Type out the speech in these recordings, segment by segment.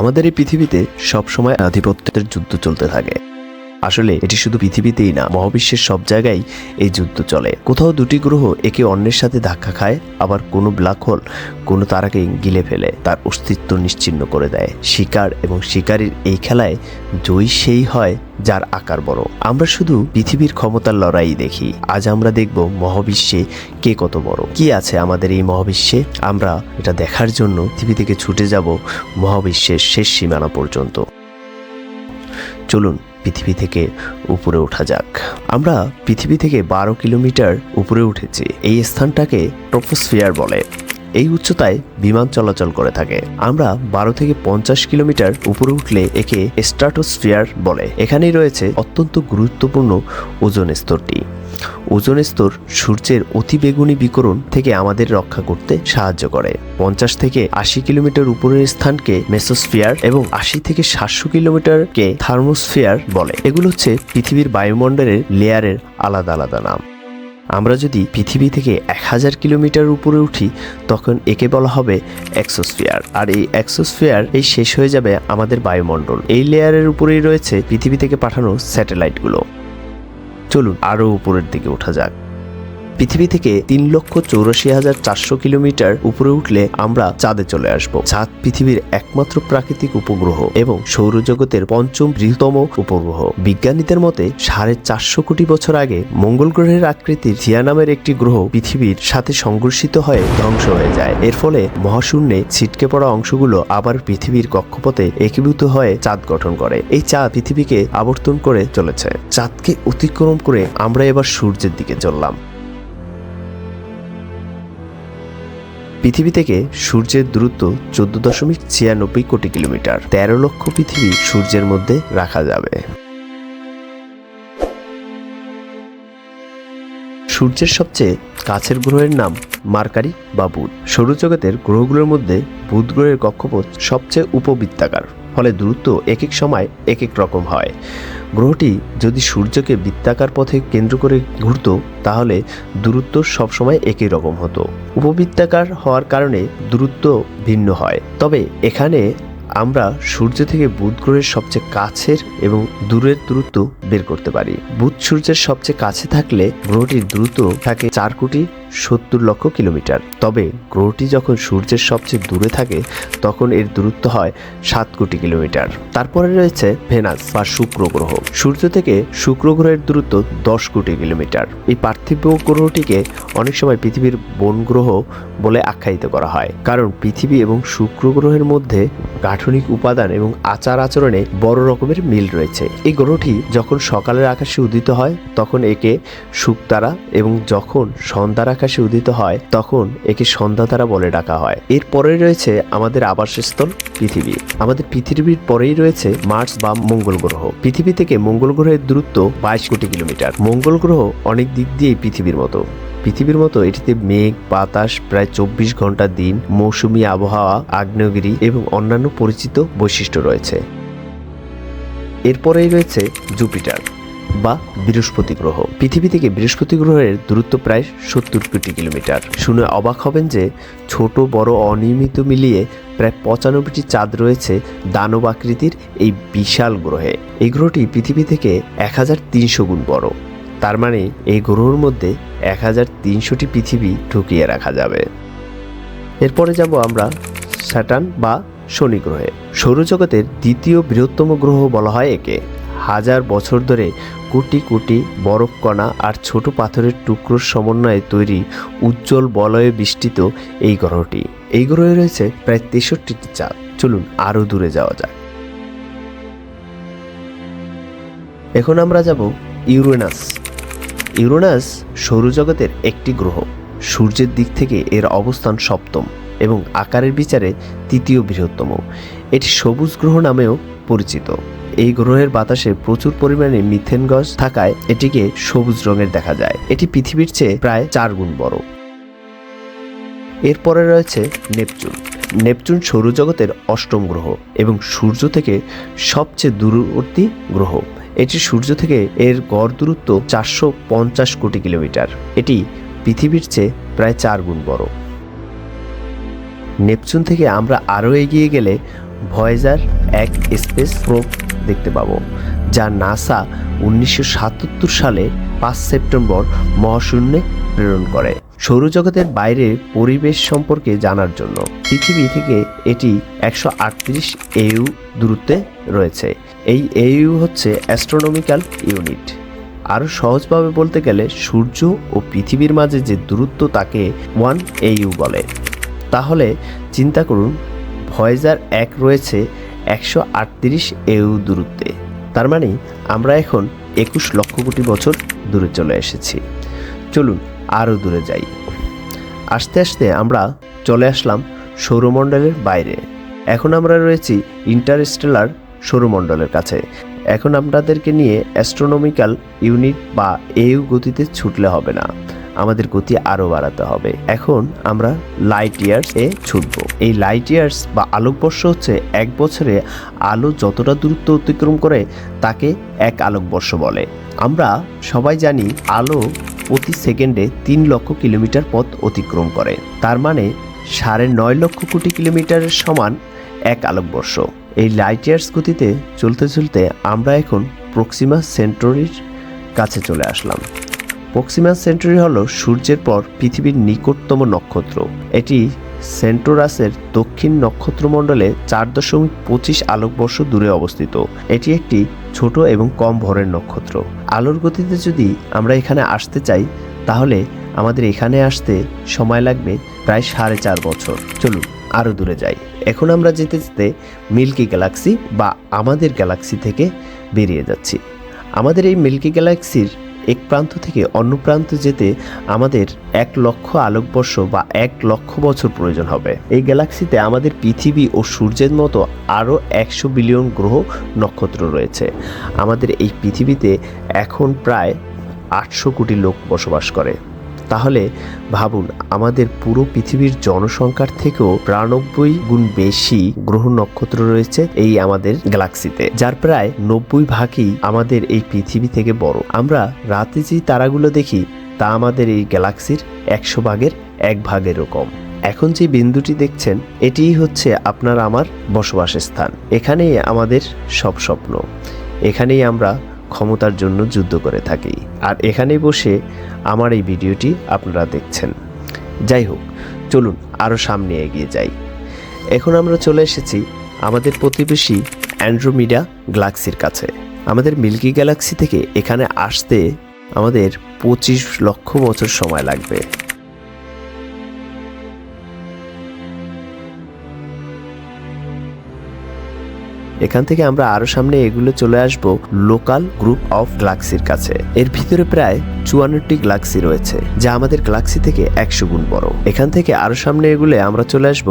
আমাদের এই পৃথিবীতে সবসময় আধিপত্যের যুদ্ধ চলতে থাকে। আসলে এটি শুধু পৃথিবীতেই না, মহাবিশ্বের সব জায়গায় এই যুদ্ধ চলে। কোথাও দুটি গ্রহ একে অন্যের সাথে ধাক্কা খায়, আবার কোনো ব্ল্যাক হোল, কোনো তারাকে গিলে ফেলে, তার অস্তিত্ব নিশ্চিহ্ন করে দেয়। শিকার এবং শিকারীর এই খেলায় জয়ী সেই হয় যার আকার বড়। আমরা শুধু পৃথিবীর ক্ষমতার লড়াই দেখি। আজ আমরা দেখব মহাবিশ্বে কে কত বড়। কি আছে আমাদের এই মহাবিশ্বে? আমরা এটা দেখার জন্য পৃথিবী থেকে ছুটে যাব মহাবিশ্বের শেষ সীমানা পর্যন্ত। চলুন পৃথিবী থেকে উপরে ওঠা যাক। আমরা পৃথিবী থেকে বারো কিলোমিটার উপরে উঠেছি। এই স্থানটাকে ট্রপোস্ফিয়ার বলে। এই উচ্চতায় বিমান চলাচল করে থাকে। আমরা বারো থেকে পঞ্চাশ কিলোমিটার উপরে উঠলে একে স্ট্রাটোস্ফিয়ার বলে। এখানেই রয়েছে অত্যন্ত গুরুত্বপূর্ণ ওজন স্তরটি। ওজন স্তর সূর্যের অতিবেগুনি বিকরণ থেকে আমাদের রক্ষা করতে সাহায্য করে। পঞ্চাশ থেকে আশি কিলোমিটার উপরের স্থানকে মেসোস্ফিয়ার এবং আশি থেকে সাতশো কিলোমিটারকে থার্মোস্ফিয়ার বলে। এগুলো হচ্ছে পৃথিবীর বায়ুমণ্ডলের লেয়ারের আলাদা আলাদা নাম। আমরা যদি পৃথিবী থেকে এক হাজার কিলোমিটার উপরে উঠি, তখন একে বলা হবে এক্সোস্ফিয়ার। আর এই এক্সোস্ফিয়ার, এই শেষ হয়ে যাবে আমাদের বায়ুমণ্ডল। এই লেয়ারের উপরেই রয়েছে পৃথিবী থেকে পাঠানো স্যাটেলাইটগুলো। চলুন আরও উপরের দিকে ওঠা যাক। পৃথিবী থেকে তিন লক্ষ চৌরাশি হাজার চারশো কিলোমিটার উপরে উঠলে আমরা চাঁদে চলে আসব। চাঁদ পৃথিবীর একমাত্র প্রাকৃতিক উপগ্রহ এবং সৌরজগতের পঞ্চম বৃহত্তম উপগ্রহ। বিজ্ঞানীদের মতে, সাড়ে চারশো কোটি বছর আগে মঙ্গল গ্রহের আকৃতির থিয়া নামের একটি গ্রহ পৃথিবীর সাথে সংঘর্ষিত হয়ে ধ্বংস হয়ে যায়। এর ফলে মহাশূন্যে ছিটকে পড়া অংশগুলো আবার পৃথিবীর কক্ষপথে একীভূত হয়ে চাঁদ গঠন করে। এই চাঁদ পৃথিবীকে আবর্তন করে চলেছে। চাঁদকে অতিক্রম করে আমরা এবার সূর্যের দিকে চললাম। পৃথিবী থেকে সূর্যের দূরত্ব চোদ্দ দশমিক ছিয়ানব্বই কোটি কিলোমিটার। তেরো লক্ষ পৃথিবী সূর্যের মধ্যে রাখা যাবে। সূর্যের সবচেয়ে কাছের গ্রহের নাম মার্কারি বা বুধ। সৌরজগতের গ্রহগুলোর মধ্যে বুধ গ্রহের কক্ষপথ সবচেয়ে উপবৃত্তাকার। ফলে দূরত্ব এক এক সময় এক এক রকম হয়। গ্রহটি যদি সূর্যকে বৃত্তাকার পথে কেন্দ্র করে ঘুরত, তাহলে দূরত্ব সবসময় একই রকম হতো। উপবৃত্তাকার হওয়ার কারণে দূরত্ব ভিন্ন হয়। তবে এখানে আমরা সূর্য থেকে বুধ গ্রহের সবচেয়ে কাছের এবং দূরের দূরত্ব বের করতে পারি। বুধ সূর্যের সবচেয়ে কাছে থাকলে গ্রহটির দ্রুত থাকে চার কোটি সত্তর লক্ষ কিলোমিটার। তবে গ্রহটি যখন সূর্যের সবচেয়ে দূরে থাকে, তখন এর দূরত্ব হয় সাত কোটি কিলোমিটার। তারপরে রয়েছে ভেনাস বা শুক্র গ্রহ। সূর্য থেকে শুক্র গ্রহের দূরত্ব দশ কোটি কিলোমিটার। এই পার্থিব গ্রহটিকে অনেক সময় পৃথিবীর বন গ্রহ বলে আখ্যায়িত করা হয়। কারণ পৃথিবী এবং শুক্র গ্রহের মধ্যে গাঠনিক উপাদান এবং আচার আচরণে বড় রকমের মিল রয়েছে। এই গ্রহটি যখন সকালের আকাশে উদিত হয়, তখন একে শুকতারা এবং যখন সন্ধ্যার আকাশে উদিত হয়, তখন একে সন্ধ্যা তারা বলে ডাকা হয়। এরপরে রয়েছে আমাদের আবাসস্থল পৃথিবী। আমাদের পৃথিবীর পরেই রয়েছে মার্স বা মঙ্গল গ্রহ। পৃথিবী থেকে মঙ্গল গ্রহের দূরত্ব বাইশ কোটি কিলোমিটার। মঙ্গল গ্রহ অনেক দিক দিয়েই পৃথিবীর মতো। পৃথিবীর মতো এটিতে মেঘ, বাতাস, প্রায় চব্বিশ ঘণ্টা দিন, মৌসুমী আবহাওয়া, আগ্নেয়গিরি এবং অন্যান্য পরিচিত বৈশিষ্ট্য রয়েছে। এরপরেই রয়েছে জুপিটার। বা বৃহস্পতি গ্রহ। পৃথিবী থেকে বৃহস্পতি গ্রহের দূরত্ব প্রায় সত্তর কোটি কিলোমিটার। শুনে অবাক হবেন যে, ছোট, বড়, অনিয়মিত মিলিয়ে প্রায় পঁচানব্বইটি চাঁদ রয়েছে দানব আকৃতির এই বিশাল গ্রহে। এই গ্রহটি পৃথিবী থেকে এক হাজার তিনশো গুণ বড়। তার মানে এই গ্রহর মধ্যে এক হাজার তিনশোটি পৃথিবী ঢুকিয়ে রাখা যাবে। এরপরে যাব আমরা স্যাটার্ন বা শনি গ্রহে। সৌরজগতের দ্বিতীয় বৃহত্তম গ্রহ বলা হয় একে। হাজার বছর ধরে কোটি কোটি বরফ কণা আর ছোট পাথরের টুকরোর সমন্বয়ে তৈরি উজ্জ্বল বলয়ে বিষ্টিত এই গ্রহটি। এই গ্রহে রয়েছে প্রায় তেষট্টিটি চাঁদ। চলুন আরও দূরে যাওয়া যাক। এখন আমরা যাব ইউরেনাস। ইউরেনাস সৌরজগতের একটি গ্রহ। সূর্যের দিক থেকে এর অবস্থান সপ্তম এবং আকারের বিচারে তৃতীয় বৃহত্তম। এটি সবুজ গ্রহ নামেও পরিচিত। এই গ্রহের বাতাসে প্রচুর পরিমাণে মিথেন গ্যাস থাকায় এটিকে সবুজ রঙের দেখা যায়। এটি পৃথিবীর চেয়ে প্রায় চার গুণ বড়। এরপরে রয়েছে নেপচুন। নেপচুন সৌরজগতের অষ্টম গ্রহ এবং সূর্য থেকে সবচেয়ে দূরবর্তী গ্রহ। এটি সূর্য থেকে এর গড় দূরত্ব চারশো পঞ্চাশ কোটি কিলোমিটার। এটি পৃথিবীর চেয়ে প্রায় চার গুণ বড়। নেপচুন থেকে আমরা আরও এগিয়ে গেলে ভয়েজার এক স্পেস প্রোব দেখতে পাবো, যা নাসা উনিশশো সাতাত্তর সালে পাঁচ সেপ্টেম্বর মহাশূন্যে প্রেরণ করে। সৌরজগতের বাইরে পরিবেশ সম্পর্কে জানার জন্য। পৃথিবী থেকে এটি একশো আটত্রিশ এউ দূরত্বে রয়েছে। এই এউ হচ্ছে অ্যাস্ট্রোনমিক্যাল ইউনিট আরও সহজভাবে বলতে গেলে, সূর্য ও পৃথিবীর মাঝে যে দূরত্ব তাকে ওয়ান এইউ বলে। তাহলে চিন্তা করুন, ভয়েজার এক রয়েছে একশো আটত্রিশ এউ দূরত্বে। তার মানে আমরা এখন একুশ লক্ষ কোটি বছর দূরে চলে এসেছি। চলুন আরও দূরে যাই। আস্তে আস্তে আমরা চলে আসলাম সৌরমণ্ডলের বাইরে। এখন আমরা রয়েছি ইন্টারস্টেলার সৌরমণ্ডলের কাছে। এখন আপনাদেরকে নিয়ে অ্যাস্ট্রোনমিক্যাল ইউনিট বা এউ গতিতে ছুটলে হবে না। আমাদের গতি আরও বাড়াতে হবে। এখন আমরা লাইট ইয়ার্স এ ছুটব। এই লাইট ইয়ার্স বা আলোকবর্ষ হচ্ছে এক বছরে আলো যতটা দূরত্ব অতিক্রম করে তাকে এক আলোকবর্ষ বলে। আমরা সবাই জানি আলো প্রতি সেকেন্ডে তিন লক্ষ কিলোমিটার পথ অতিক্রম করে। তার মানে সাড়ে নয় লক্ষ কোটি কিলোমিটারের সমান এক আলোকবর্ষ এই লাইট ইয়ার্স গতিতে চলতে চলতে আমরা এখন প্রক্সিমা সেন্টরির কাছে চলে আসলাম। প্রক্সিমা সেন্টরি হল সূর্যের পর পৃথিবীর নিকটতম নক্ষত্র। এটি সেন্টোরাসের দক্ষিণ নক্ষত্রমণ্ডলে চার দশমিক পঁচিশ আলোকবর্ষ দূরে অবস্থিত। এটি একটি ছোট এবং কম ভরের নক্ষত্র। আলোর গতিতে যদি আমরা এখানে আসতে চাই, তাহলে আমাদের এখানে আসতে সময় লাগবে প্রায় সাড়ে চার বছর। চলুন আরও দূরে যাই। এখন আমরা যেতে যেতে মিল্কি গ্যালাক্সি বা আমাদের গ্যালাক্সি থেকে বেরিয়ে যাচ্ছি। আমাদের এই মিল্কি গ্যালাক্সির এক প্রান্ত থেকে অন্য প্রান্তে যেতে আমাদের এক লক্ষ আলোকবর্ষ বা এক লক্ষ বছর প্রয়োজন হবে। এই গ্যালাক্সিতে আমাদের পৃথিবী ও সূর্যের মতো আরও একশো বিলিয়ন গ্রহ নক্ষত্র রয়েছে। আমাদের এই পৃথিবীতে এখন প্রায় আটশো কোটি লোক বসবাস করে। তাহলে ভাবুন, আমাদের পুরো পৃথিবীর জনসংখ্যার থেকেও প্রানব্বই গুণ বেশি গ্রহ নক্ষত্র রয়েছে এই আমাদের গ্যালাক্সিতে, যার প্রায় নব্বই ভাগই আমাদের এই পৃথিবী থেকে বড়। আমরা রাতে যে তারাগুলো দেখি, তা আমাদের এই গ্যালাক্সির একশো ভাগের এক ভাগেরও কম। এখন যে বিন্দুটি দেখছেন, এটিই হচ্ছে আপনার আমার বসবাসের স্থান এখানেই আমাদের সব স্বপ্ন। এখানেই আমরা ক্ষমতার জন্য যুদ্ধ করে থাকি। আর এখানে বসে আমার এই ভিডিওটি আপনারা দেখছেন। যাই হোক, চলুন আরও সামনে এগিয়ে যাই। এখন আমরা চলে এসেছি আমাদের প্রতিবেশী অ্যান্ড্রোমিডা গ্যালাক্সির কাছে। আমাদের মিল্কি গ্যালাক্সি থেকে এখানে আসতে আমাদের পঁচিশ লক্ষ বছর সময় লাগবে। এখান থেকে আমরা আরও সামনে এগুলো চলে আসব লোকাল গ্রুপ অফ গ্লাক্সির কাছে। এর ভিতরে প্রায় চুয়ান্নটি গ্লাক্সি রয়েছে, যা আমাদের গ্লাক্সি থেকে একশো গুণ বড়। এখান থেকে আরও সামনে এগুলো আমরা চলে আসব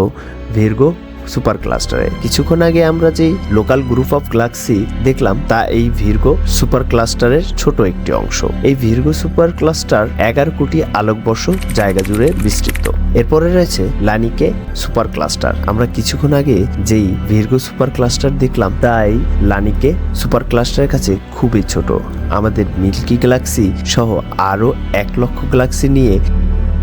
ভির্গো সুপার ক্লাস্টারে। কিছুক্ষণ আগে আমরা যে লোকাল গ্রুপ অফ গ্যালাক্সি দেখলাম, তা এই ভির্গো সুপার ক্লাস্টারের ছোট একটি অংশ। এই ভির্গো সুপার ক্লাস্টার এগারো কোটি আলোকবর্ষ জায়গা জুড়ে বিস্তৃত। এরপরে রয়েছে লানিকে সুপার ক্লাস্টার। আমরা কিছুক্ষণ আগে যেই ভির্গো সুপার ক্লাস্টার দেখলাম, তাই লানিকে সুপার ক্লাস্টারের কাছে খুবই ছোট। আমাদের মিল্কি গ্যালাক্সি সহ আরও এক লক্ষ গ্যালাক্সি নিয়ে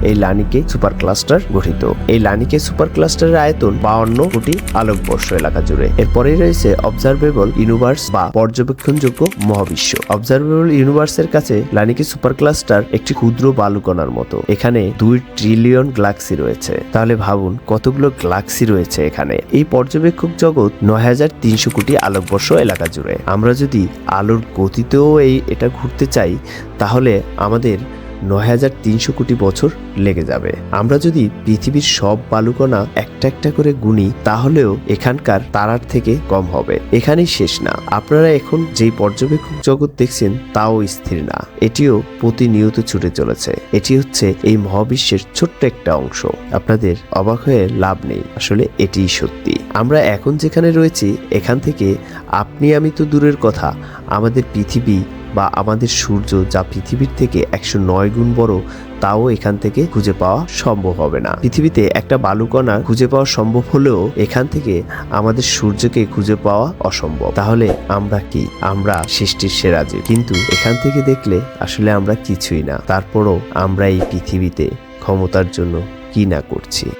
এই লানিকে সুপার ক্লাস্টার গঠিত। এই লানিকে সুপার ক্লাস্টারের আয়তন বাউন্ন কোটি আলোকবর্ষ এলাকা জুড়ে। এরপরেই রয়েছে অবজারভেবল ইউনিভার্স বা পর্যবেক্ষণযোগ্য মহাবিশ্ব। অবজারভেবল ইউনিভার্সের কাছে লানিকে সুপার ক্লাস্টার একটি ক্ষুদ্র বালুকণার মতো। এখানে দুই ট্রিলিয়ন গ্যালাক্সি রয়েছে। তাহলে ভাবুন, কতগুলো গ্যালাক্সি রয়েছে এখানে? এই পর্যবেক্ষক জগৎ নয় হাজার তিনশো কোটি আলোকবর্ষ এলাকা জুড়ে। আমরা যদি আলোর গতিতেও এই এটা ঘুরতে চাই, তাহলে আমাদের নয় হাজার তিনশো কোটি বছর লেগে যাবে। আমরা যদি পৃথিবীর সব বালুকণা একটা একটা করে গুনি, তাহলেও এখানকার তারার থেকে কম হবে। এখানেই শেষ না। আপনারা এখন যেই পর্যবেক্ষক জগৎ দেখছেন, তাও স্থির না। এটিও প্রতিনিয়ত ছুটে চলেছে। এটি হচ্ছে এই মহাবিশ্বের ছোট্ট একটা অংশ। আপনাদের অবাক হয়ে লাভ নেই। আসলে এটিই সত্যি। আমরা এখন যেখানে রয়েছি, এখান থেকে আপনি আমি তো দূরের কথা। আমাদের পৃথিবী বা আমাদের সূর্য যা পৃথিবীর থেকে একশো নয় গুণ বড়, তাও এখান থেকে খুঁজে পাওয়া সম্ভব হবে না। পৃথিবীতে একটা বালুকণা খুঁজে পাওয়া সম্ভব হলেও এখান থেকে আমাদের সূর্যকে খুঁজে পাওয়া অসম্ভব। তাহলে আমরা কি? আমরা সৃষ্টির সেরা জীব। কিন্তু এখান থেকে দেখলে আসলে আমরা কিছুই না। তারপরও আমরা এই পৃথিবীতে ক্ষমতার জন্য কি না করছি।